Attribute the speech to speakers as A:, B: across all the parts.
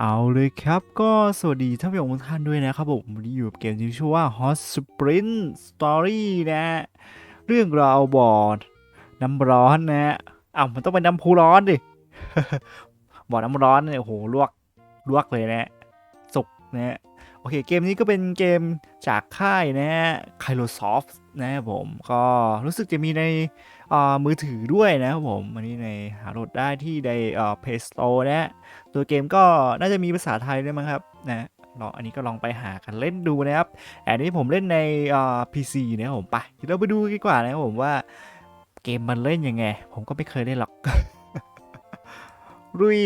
A: เอาเลยครับก็สวัสดีท่านผู้ชมทุกท่านด้วยนะครับผมวันนี้อยู่กับเกมที่ชื่อว่า Hot Sprint Story นะฮะเรื่องราวบอดน้ำร้อนนะฮะอ้าวมันต้องเป็นน้ำพุร้อนดิบ่อน้ำร้อนเนี่ยโอ้โหลวกลวกเลยนะสุกนะฮะโอเคเกมนี้ก็เป็นเกมจากค่ายนะฮะ Kairosoft นะผมก็รู้สึกจะมีใน มือถือด้วยนะครับผมอันนี้ในหาโหลดได้ที่ในอ่า Play Store นะตัวเกมก็น่าจะมีภาษาไทยด้วยมั้งครับนะลองอันนี้ก็ลองไปหากันเล่นดูนะครับแอันนี้ผมเล่นในอ่า PC นะครับผมไปเดี๋ยวเราไปดูกันดีกว่านะครับผมว่าเกมมันเล่นยังไง ผมก็ไม่เคยเล่นหรอกรุย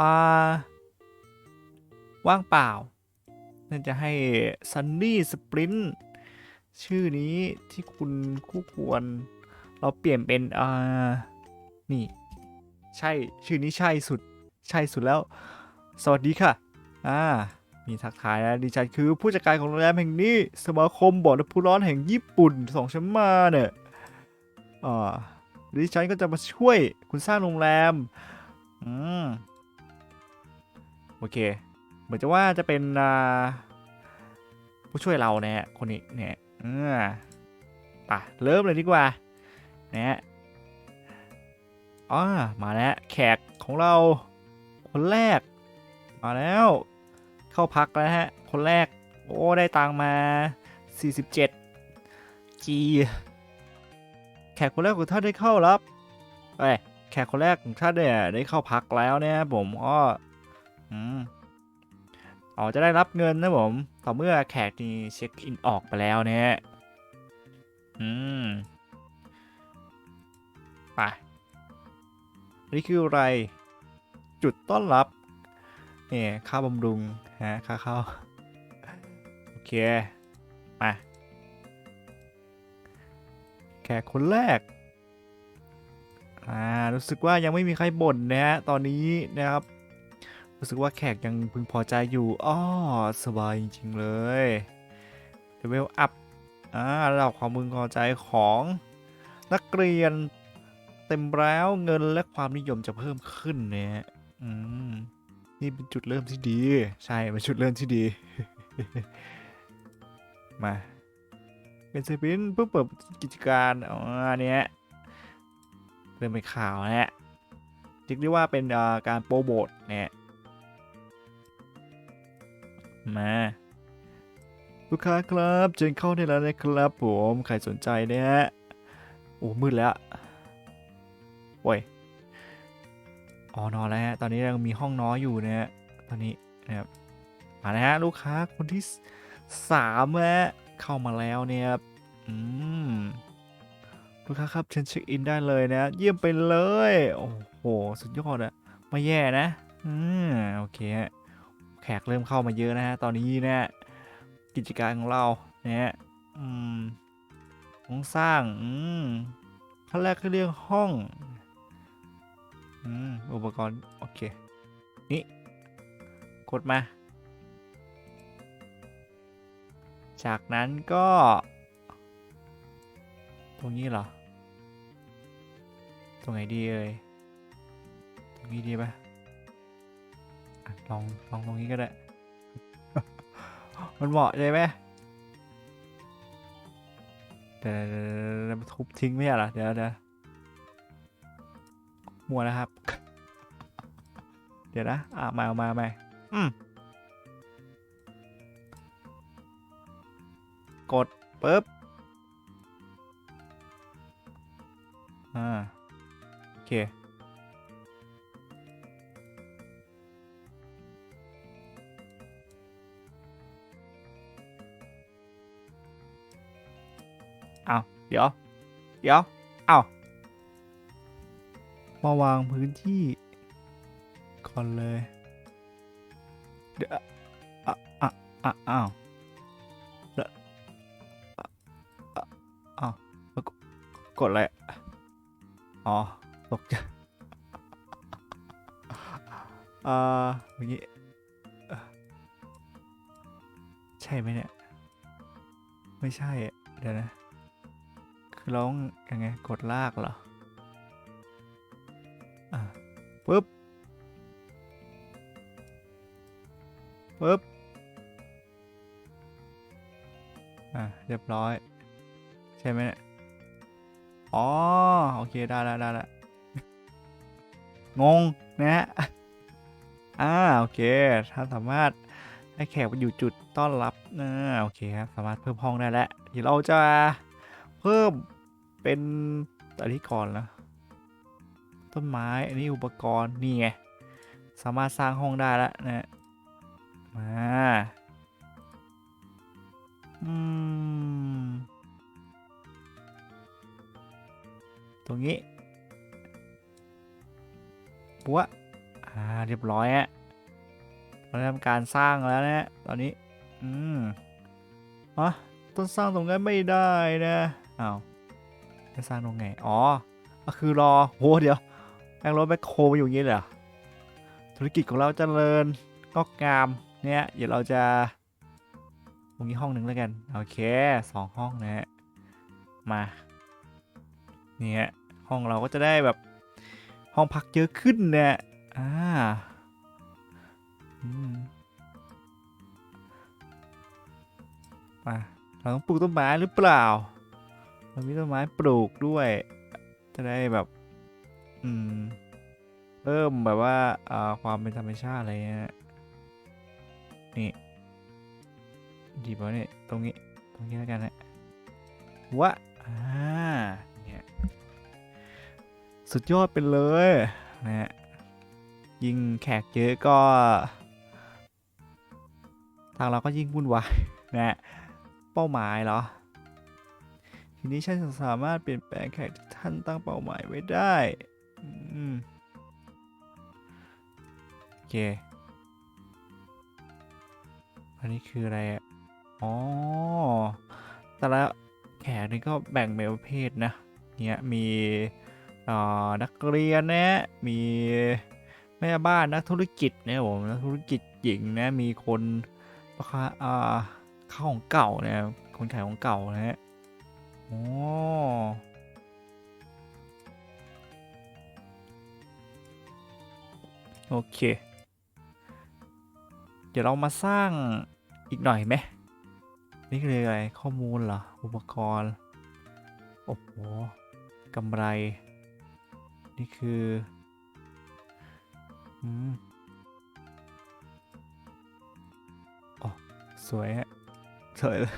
A: อ่าว่างเปล่าน่าจะให้ Sunny Sprint ชื่อนี้ที่คุณคู่ควร เราเปลี่ยนเป็นอ่านี่ ใช่ชื่อนี้ใช่สุดใช่สุดแล้ว สวัสดีค่ะ อ่า มีทักทายนะดิฉันคือผู้จัดการของโรงแรมแห่งนี้ สมาคมบ่อน้ำพุร้อนแห่งญี่ปุ่นส่งฉันมาเนี่ยอ่าดิฉันก็จะมาช่วยคุณสร้างโรงแรม อืม โอเค เหมือนจะว่าจะเป็นอ่าผู้ช่วยเราเนี่ยคนนี้เนี่ยอ่าไปเริ่มเลยดีกว่า เนี่ยอ่ามาแล้วแขกของเรา คนแรก มาแล้ว เข้าพักแล้วฮะ คนแรก โอ้ ได้ตังมา 47 G แขกคนแรกของท่านได้เข้ารับเอ้ยแขกคนแรกของท่านเนี่ยได้เข้าพักแล้วเนี่ยผมอ้ออืมอ๋อจะได้รับเงินนะผมต่อเมื่อแขกนี่เช็คอินออกไปแล้วเนี่ยอืม นี่คืออะไร จุดต้อนรับเนี่ยค่าบำรุงฮะค่าเข้าโอเคมาแขกคนแรกอ่ารู้สึกว่ายังไม่มีใครบ่นนะฮะตอนนี้นะครับ รู้สึกว่าแขกยังพึงพอใจอยู่อ้อสบายจริงๆเลยเลเวลอัพอ่าระดับความพึงพอใจของนักเรียน เต็มแล้วเงินและความนิยมจะเพิ่มขึ้นเนี่ยอืมนี่เป็นจุดเริ่มที่ดี ใช่เป็นจุดเริ่มที่ดี มาเป็นสปินเพื่อเปิดกิจการอ๋ออันเนี้ยเริ่มเป็นข่าวนะฮะเรียกว่าเป็นาการโปรโมทเนี่ยมาลูกค้าครับเชิญเข้าได้แล้วนะครับผมใครสนใจเนี่ยโอ้มืดแล้ว โอ้ยอ๋อนอนแล้วฮะตอนนี้ยังมีห้องน้อยอยู่นะฮะตอนนี้นะครับมาแล้วฮะลูกค้าคนที่สามฮะเข้ามาแล้วเนี่ยครับอืมลูกค้าครับเชิญเช็คอินได้เลยนะ เยี่ยมไปเลย โอ้โห สุดยอดอะไม่แย่นะ อืมโอเคฮะแขกเริ่มเข้ามาเยอะนะฮะตอนนี้นะกิจการของเราเนี่ยอืมห้องสร้างอืมขั้นแรกคือเรื่องห้อง อืม อุปกรณ์ โอเค นี่ กดมา จากนั้นก็ ตรงนี้เหรอ ตรงไหนดีเอ่ย ตรงนี้ดีปะ่ะลอง ลองตรงนี้ก็ได้ มันเหมาะใช่ไหมเดี๋ยวทุบทิ้งไม่ใช่หรอ เดี๋ยวเดี๋ยว มัวแล้วครับ เดี๋ยวนะอะมาเอามาอืมกดปุ๊บอ่าโอเคเอาเดี๋ยว เดี๋ยว เอา มาวางพื้นที่ก่อนเลย เดี๋ยวอะอะอะอ้าวแล้วอะอะอ้าวกดอะไรอ๋อตกใจอ่าเมื่อกี้ใช่ไหมเนี่ย ไม่ใช่อะเดี๋ยวนะ คือร้องยังไงกดลากเหรอ ปุ๊บปึ๊บอะเรียบร้อย ใช่ไหมเนี่ยอ๋อ โอเค ได้แล้วได้แล้วงงนะฮะอ่าโอเค ถ้าสามารถให้แขกไปอยู่จุดต้อนรับนะโอเคครับสามารถเพิ่มห้องได้แล้วเดี๋ยวเราจะเพิ่มเป็นอันนี้ก่อนนะ ต้นไม้อันนี้อุปกรณ์นี่ไงสามารถสร้างห้องได้แล้วนะมาอืมตรงนี้ปัวอ่าเรียบร้อยฮะเราทำการสร้างแล้วนะ ตอนนี้ อืมอ๋อต้นสร้างตรงนั้นไม่ได้นะอ้าวจะสร้างตรงไง อ๋อก็คือรอโหเดี๋ยว แม่งรถแบคโคมาอยู่อย่างนี้เลยเหรอธุรกิจของเราเจริญงอกงามเนี่ยเดี๋ยวเราจะตรงนี้ห้องหนึ่งแล้วกัน โอเคสองห้องนะฮะมาเนี่ยห้องเราก็จะได้แบบห้องพักเยอะขึ้นเนี่ยอ่าอืมมาเราต้องปลูกต้นไม้หรือเปล่า เรามีต้นไม้ปลูกด้วย จะได้แบบ อืม เพิ่มแบบว่าอ่าความเป็นธรรมชาติอะไรเงี้ยนี่ดีป่ะเนี่ยตรงนี้ ตรงนี้แล้วกันนะวะอ่าเนี่ยสุดยอดไปเลยนะฮะยิ่งแขกเยอะก็ ทางเราก็ยิ่งวุ่นวายนะฮะเป้าหมายเหรอทีนี้ฉันจะสามารถเปลี่ยนแปลงแขกที่ท่านตั้งเป้าหมายไว้ได้ อืมโอเค อันนี้คืออะไรอะ อ๋อ แต่ละแขกนี่ก็แบ่งเป็นประเภทนะ เนี่ยมีนักเรียนนะมีแม่บ้านนักธุรกิจนะผมนักธุรกิจหญิงนะมีคนราคาอ่าข้าของเก่านะคนขายของเก่านะฮะโอ้ โอเค เดี๋ยวเรามาสร้างอีกหน่อยไหมนี่คืออะไรข้อมูลเหรอ อุปกรณ์ โอ้โหกำไร นี่คืออืมอ๋อสวยฮะสวยเลย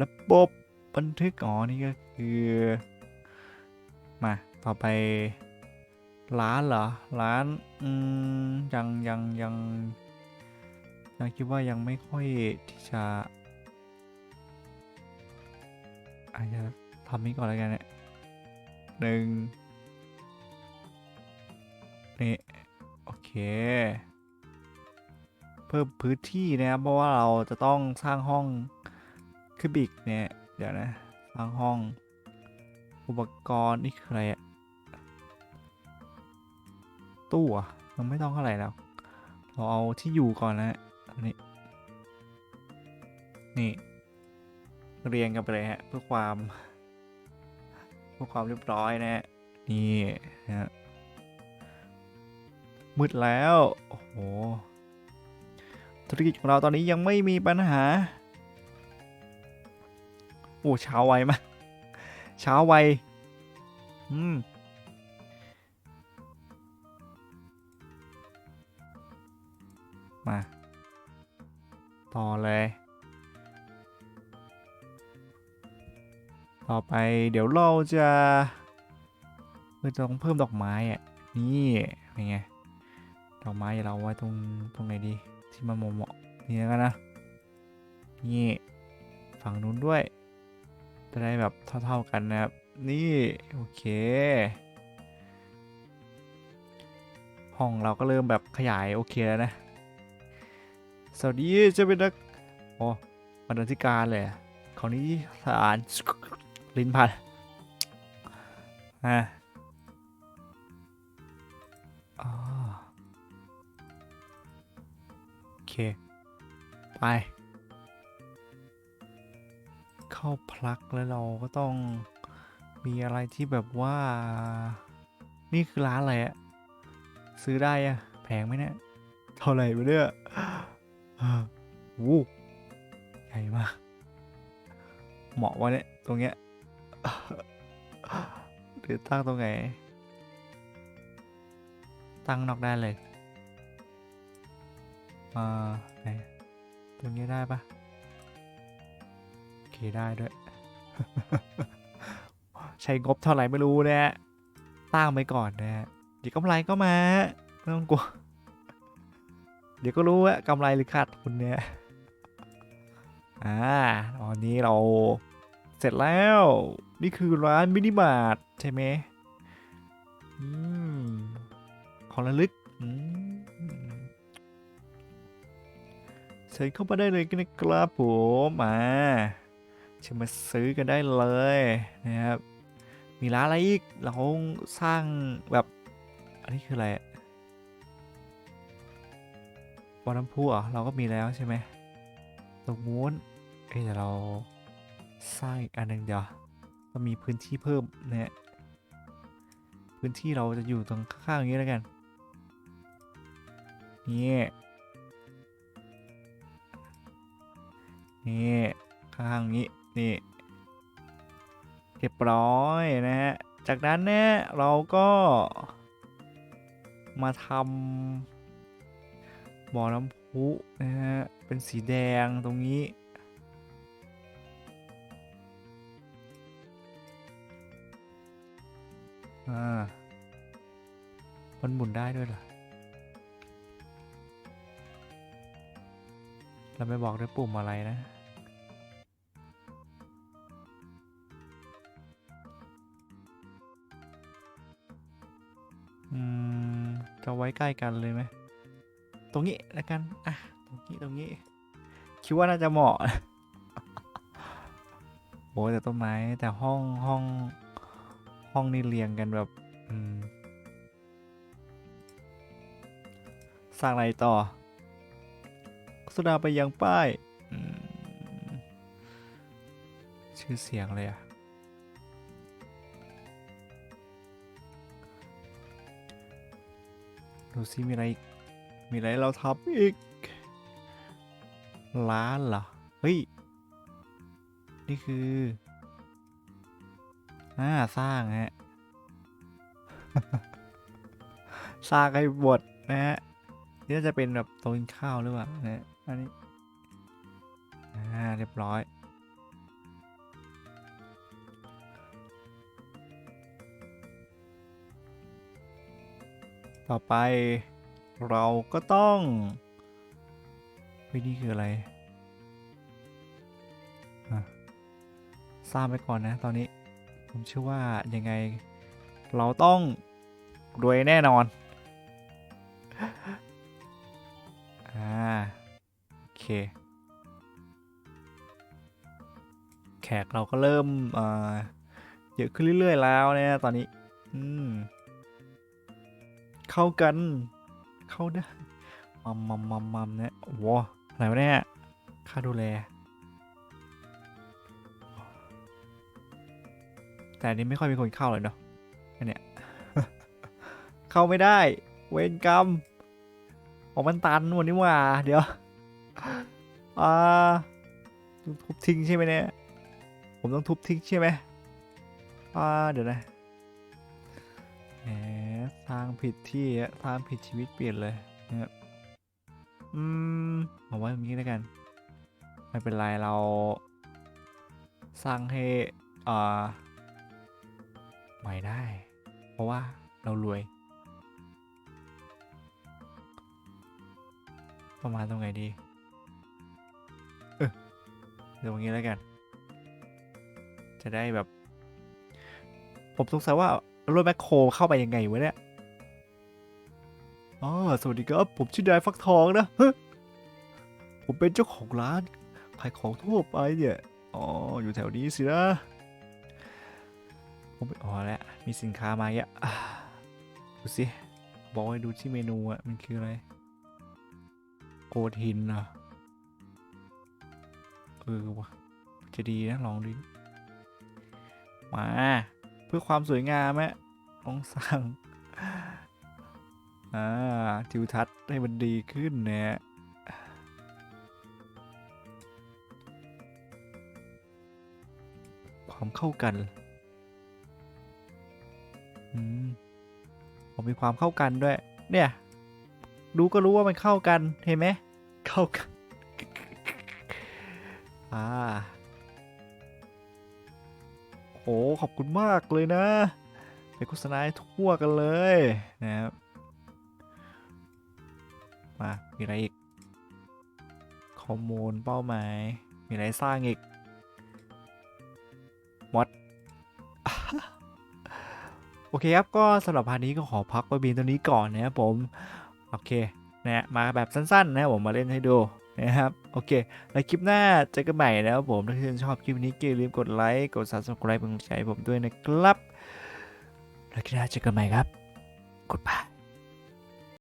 A: ระบบบันทึกอ๋อนี่ก็คือ มา ต่อไป ร้านเหรอร้านอืมยังยังยังยังคิดว่ายังไม่ค่อยที่จะอาจจะทำนี้ก่อนแล้วกันเนี่ยหนึ่งนี่โอเค เพิ่มพื้นที่นะครับเพราะว่าเราจะต้องสร้างห้องขึ้นอีกเนี่ยเดี๋ยวนะสร้างห้องอุปกรณ์นี่คืออะไรอะ ตู้อะยังไม่ต้องเท่าไหร่แล้ว เราเอาที่อยู่ก่อนนะอันนี้นี่ เรียงกันไปเลยฮะเพื่อความเพื่อความเรียบร้อยนะฮะนี่ฮะมืดแล้ว โอ้โหธุรกิจของเราตอนนี้ยังไม่มีปัญหา โอ้เช้าไวมากเช้าไว อืม มา ต่อเลย ต่อไปเดี๋ยวเราจะเราต้องเพิ่มดอกไม้อะนี่เป็นไงดอกไม้เราไว้ตรงตรงไหนดีที่มันเหมาะนี่แล้วกันนะนี่ฝั่งนู้นด้วยจะได้แบบเท่าๆกันนะครับนี่โอเค ห้องเราก็เริ่มแบบขยายโอเคแล้วนะ สวัสดีจะเป็นนักโอ้บรรณาธิการเลยอะของนี้สารลิ้นพันอะโอเค ไป เข้าพลักแล้วเราก็ต้องมีอะไรที่แบบว่า นี่คือร้านอะไรอะซื้อได้อะแพงไหมเนี่ย เท่าไหร่ไปเนี่ย วู้ใหญ่มาก เหมาะวะเนี่ย ตรงเนี้ยหรือตั้งตรงไหน ตั้งนอกได้เลยอ่าไหนตรงนี้ได้ปะโอเคได้ด้วย ใช้งบเท่าไหร่ไม่รู้นะฮะตั้งไปก่อนนะฮะเดี๋ยวกำไรก็มา ไม่ต้องกลัว เดี๋ยวก็รู้ว่ากำไรหรือขาดทุนเนี่ย อ่าตอนนี้เราเสร็จแล้ว นี่คือร้านมินิมาร์ทใช่ไหมอืมของระลึกอืมเชิญเข้ามาได้เลยกันนะครับผมมาเชิญมาซื้อกันได้เลยนะครับ มีร้านอะไรอีก เราสร้างแบบ อันนี้คืออะไร อะบ่อน้ำพุเหรอเราก็มีแล้วใช่ไหมตรงนู้นเอ้ยเดี๋ยวเราสร้างอีกอันหนึ่งเดี๋ยวเรามีพื้นที่เพิ่มเนี่ยพื้นที่เราจะอยู่ตรงข้างๆอย่างนี้แล้วกันนี่นี่ข้างนี้นี่เรียบร้อยนะฮะจากนั้นเนี่ยเราก็มาทำ บ่อน้ำพุนะฮะ เป็นสีแดงตรงนี้ อ่า มันหมุนได้ด้วยเหรอเราไม่บอกด้วยปุ่มอะไรนะอืมจะไว้ใกล้กันเลยไหม ตรงนี้แล้วกัน อะ ตรงนี้ตรงนี้ คิดว่าน่าจะเหมาะโอ้แต่ต้นไม้แต่ห้องห้องห้องนี่เรียงกันแบบอืมสร้างอะไรต่อโซดาไปยังป้ายอืมชื่อเสียงเลยอะดูซิมีอะไรอีก มีอะไรเราทำอีก ร้านเหรอ เฮ้ย นี่คืออ่าสร้างฮะ สร้างให้บดนะฮะ นี่จะเป็นแบบโต๊ะกินข้าวหรือเปล่านะฮะอันนี้ อ่า เรียบร้อยต่อไป เราก็ต้องเฮ้ยนี่คืออะไรสร้างไปก่อนนะตอนนี้ ผมเชื่อว่ายังไง เราต้องรวยแน่นอน อ่า โอเค แขกเราก็เริ่มเอ่อเยอะขึ้นเรื่อย ๆ แล้วเนี่ยตอนนี้ อืม เข้ากัน เข้าได้มัมมัมมัมมัมเนี่ยว้าอะไรวะเนี่ยค่าดูแล แต่นี้ไม่ค่อยมีคนเข้าเลยเนาะอันเนี้ยเข้าไม่ได้ เวรกรรมออกมันตันวันนี้ว่า เดี๋ยวอ่าทุบทิ้งใช่ไหมเนี่ย ผมต้องทุบทิ้งใช่ไหมอ่าเดี๋ยวนะ แหมสร้างผิดที่อะสร้างผิดชีวิตเปลี่ยนเลยนะครับอืมเอาไว้ตรงนี้แล้วกัน ไม่เป็นไรเรา สร้างให้อ่าใหม่ได้ เพราะว่าเรารวย ประมาณตรงไหนดี เออเดี๋ยวตรงนี้แล้วกัน จะได้แบบ ผมสงสัยว่ารถแมคโครเข้าไปยังไงวะเนี่ย อ๋อสวัสดีครับ ผมชื่อนายฟักทองนะผมเป็นเจ้าของร้านขายของทั่วไปเนี่ย อ๋อ อยู่แถวนี้สินะ ผมไปอ๋อแล้ว มีสินค้ามาเยอะดูสิ บอกให้ดูที่เมนูอะมันคืออะไร โกทินอะเออวะจะดีนะ ลองดู มา เพื่อความสวยงามแมต้องสร้าง อ่าทิวทัศน์ให้มันดีขึ้นนะฮะความเข้ากัน อืม ผมมีความเข้ากันด้วย เนี่ยรู้ก็รู้ว่ามันเข้ากัน เห็นไหม เข้ากัน อ่า โอ้ ขอบคุณมากเลยนะ ไปโฆษณาทั่วกันเลยนะครับ มา มีอะไรอีกข้อมูลเป้าหมาย มีอะไรสร้างอีกมอดโอเคครับ ก็สำหรับพาร์ทนี้ก็ขอพักไว้เพียงตัวนี้ก่อนนะครับผม โอเคนะมาแบบสั้นๆ นะผมมาเล่นให้ดูนะครับ โอเค แล้วคลิปหน้าเจอกันใหม่นะครับผม ถ้าท่านชอบคลิปนี้อย่าลืมกดไลค์ กด subscribe เป็นกำลังใจผมด้วยนะครับ แล้วคลิปหน้าเจอกันใหม่ครับ กดบาย